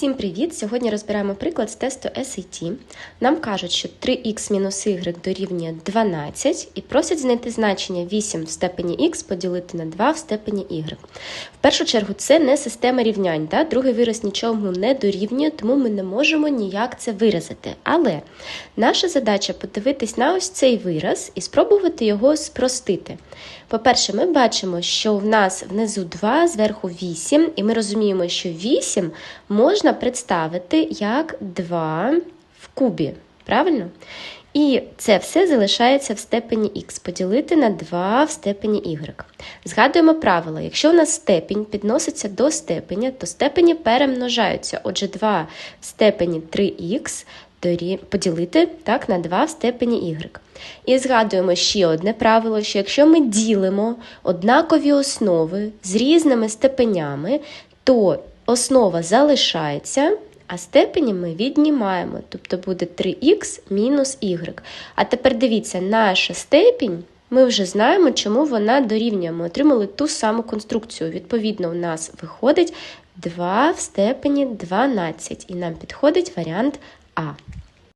Всім привіт! Сьогодні розбираємо приклад з тесту SAT. Нам кажуть, що 3х мінус y дорівнює 12 і просять знайти значення 8 в степені х поділити на 2 в степені y. В першу чергу, це не система рівнянь. Да? Другий вираз нічому не дорівнює, тому ми не можемо ніяк це виразити. Але наша задача подивитись на ось цей вираз і спробувати його спростити. По-перше, ми бачимо, що в нас внизу 2, зверху 8, і ми розуміємо, що 8 можна представити як 2 в кубі. Правильно? І це все залишається в степені х, поділити на 2 в степені y. Згадуємо правило: якщо у нас степінь підноситься до степеня, то степені перемножаються. Отже, 2 в степені 3х поділити так, на 2 в степені y. І згадуємо ще одне правило: що якщо ми ділимо однакові основи з різними степенями, то основа залишається. А степені ми віднімаємо, тобто буде 3х мінус y. А тепер дивіться, наша степінь, ми вже знаємо, чому вона дорівнює. Ми отримали ту саму конструкцію. Відповідно, у нас виходить 2 в степені 12, і нам підходить варіант А.